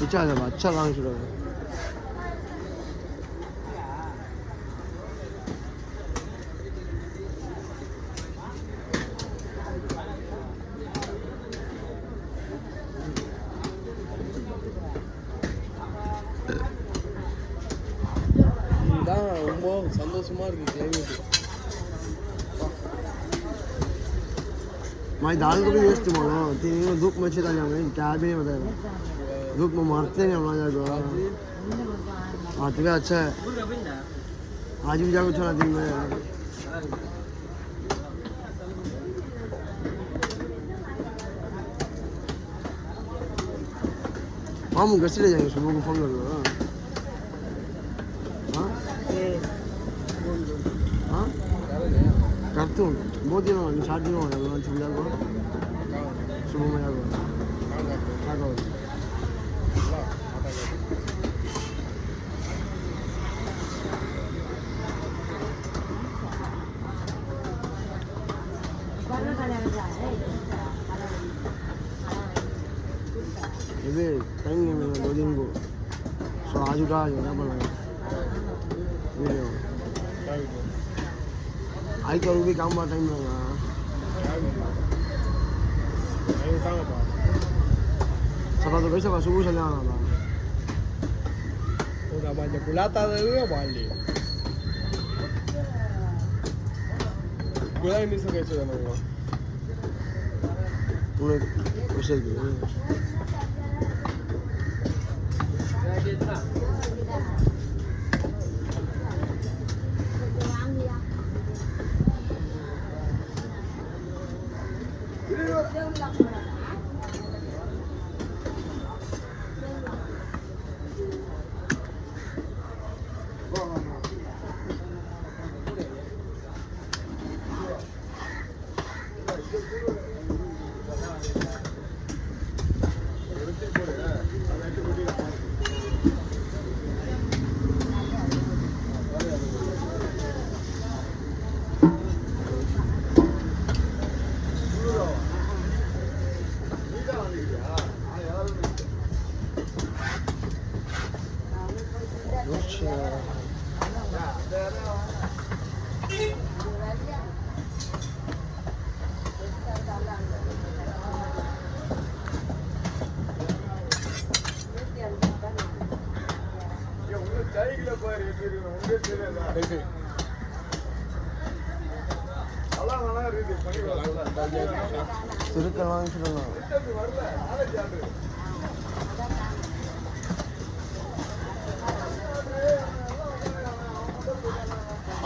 你站着吧，站上去了。ரொம்ப சந்தோஷமா இருக்கு கிளைமேட் भाई दाल को भी वेस्ट मानो तीन धूप में छिटा जाएंगे क्या भी नहीं बताएगा धूप में मारते नहीं हम लोग जाकर हाथ भी अच्छा है आज भी जाकर छोड़ा दिन में हम घर से ले जाएंगे सुबह को फोन कर दो 좀 못 일어나면 잘 일어나요. 얼마나 준비하고. 수고만 하고. 하고. ଏବେ ଟାଇମ୍ ନେମେନ ଲୋଡିଙ୍ଗକୁ సో Ahí que ubicar un batallón. Zapato que se va a subir nada. Una manipulata de día, vale. Cuidado, inicio que eso de nuevo. No sé qué. சிறுக்கன் வாங்கி சொல்லணும்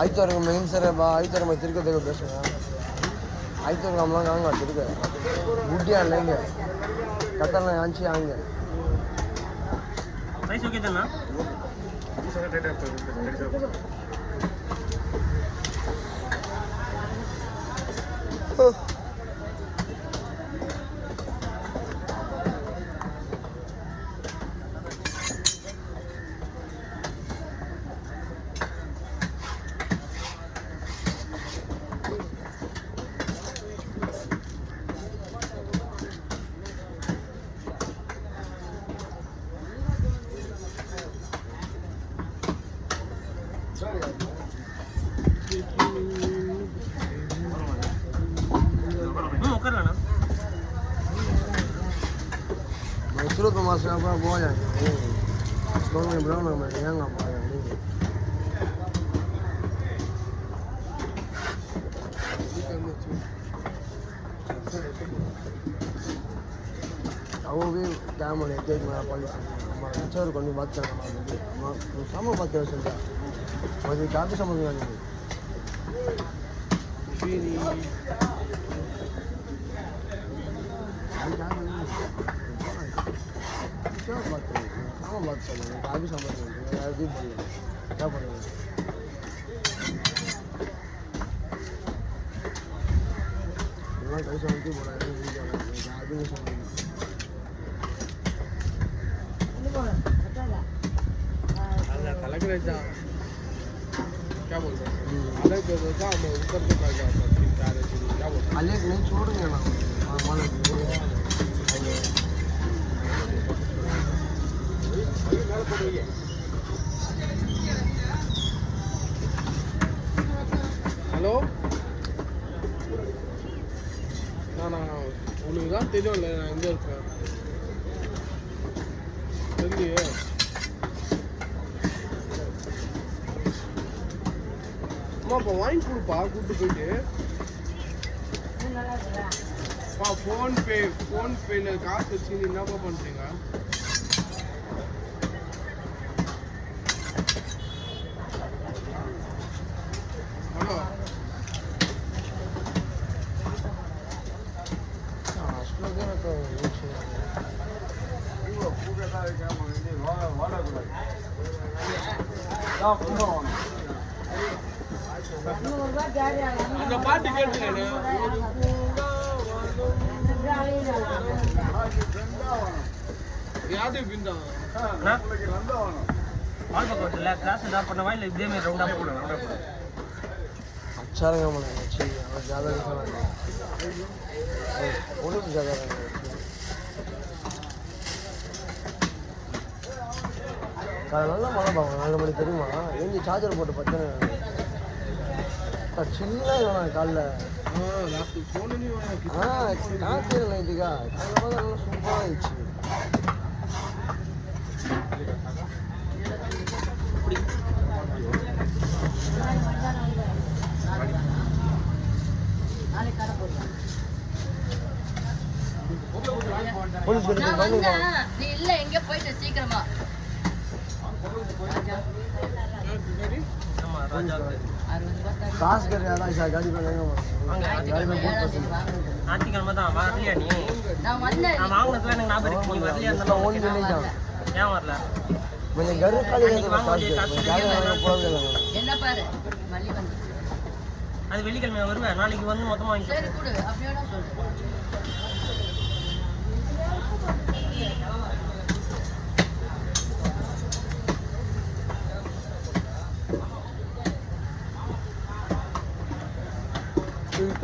ஐத்தோருக்கு மெயின் சார் பா ஐத்தோரமா திருக்கத்தை பேசுங்க ஐத்தோருக்கு நம்மளாம் காங்க திருக்க. குட்டியா இல்லைங்க. கத்தலாம் ஆச்சு ஆங்க ரைஸ் ஓகே தானா? Huh. மசாலா கூட போல சோனி ப்ரௌன் நம்ம ஏங்க அவங்க கேமரா எடுத்து பாலிசி நம்ம நிச்சயம் கொஞ்சம் பார்த்து நம்ம பார்த்து சொல்லிட்டேன் கொஞ்சம் காப்பி சம்பந்தம் சரி और कोई बात करना हमारे हमारा सामने बात कर सकता मुझे क्या भी समझ में नहीं क्या बात कर रहे हैं कहाँ बात कर रहे हैं क्या भी समझ नहीं रहे यार भी बोल रहे हैं क्या बोल रहे हैं मैं कैसे उनकी बोला है नहीं क्या बोल रहे हैं क्या भी नहीं समझ रहे Ala अलग रह जा क्या बोल रहे हैं अलग कर दो था मैं ऊपर से कर गया था तीन चार ऐसे दिन। क्या ஹலோ? நான் நான் உனக்கு தான் தெரியும்ல நான் எங்கே இருக்கேன்? தெரியலையே. அம்மா இப்போ வாங்கி கொடுப்பா கூப்பிட்டு போயிட்டு. அப்பா ஃபோன்பே ஃபோன்பேயில் காசு வச்சு என்னப்பா பண்ணுறீங்க ஹலோ அந்த பாட்டு கேட்டு అక్షరంగా జాతర జాతర நல்லா மழை பார்க்கணும் நாலு மணி தெரியுமா? ஏஞ்சி சார்ஜர் போட்டு பார்த்தேன் சின்ன காலில். காசு பார்த்தா நல்லா சூப்பராக இருந்துச்சு இல்ல எங்க போயிட்ட சீக்கிரமா. ஆமா காசு கிடையாதா சார் காடி வாங்குனது. ஞாயிற்றுக்கிழமை தான் வரலையா நீ? நான் வந்தேன். நான் வாங்கினதுல எனக்கு ஞாபகம் இருக்கு. நீ வரலையா இருந்தாலும் ஓன் பண்ணிட்டான் ஏன் வரல? கொஞ்சம் கரு காலி அன்னைக்கு வாங்க வேண்டிய காசு காடி வாங்க போகவே என்ன பாரு? மல்லி வந்து அது வெள்ளிக்கிழமை வருவேன். நாளைக்கு வந்து மொத்தமா வாங்கிக்கோ சரி கொடு. அப்படியே வேணா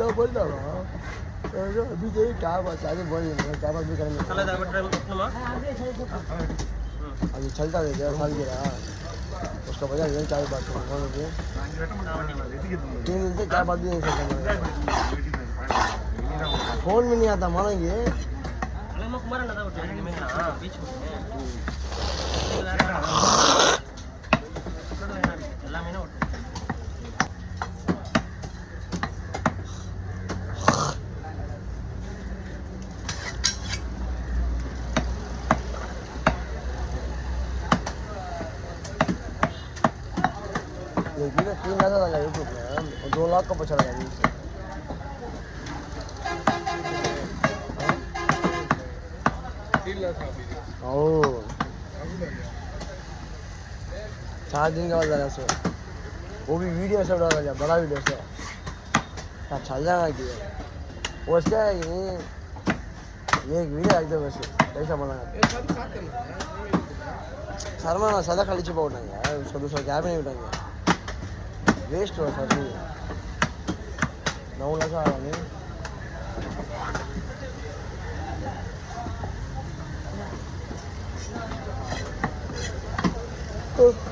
சொல்லு इतना बोल रहा अभी जो क्या बात आगे बोल रहे क्या बात भी करेंगे தலை இதை விட்டு விட்டணுமா अभी चलता है डेढ़ साल की रहा उसका वजह नहीं चाय बात करूँगा मुझे तीन दिन से क्या बात भी नहीं सकता फोन में नहीं आता मानेंगे 여기가 끝나잖아 여기는 놀랄까 봐 전화 여기 있어 어우 자진가 달았어 몸이 위리해서 그러냐 뭐라 위리해서? 다 잘나가기 월세이 얘 위리하게 되면서 여기서 뭐라 사람은 사다 갈리지 보는 거야 저도 저기 하면 이런 거야 वेस्ट हो सर नौ लगा नहीं तो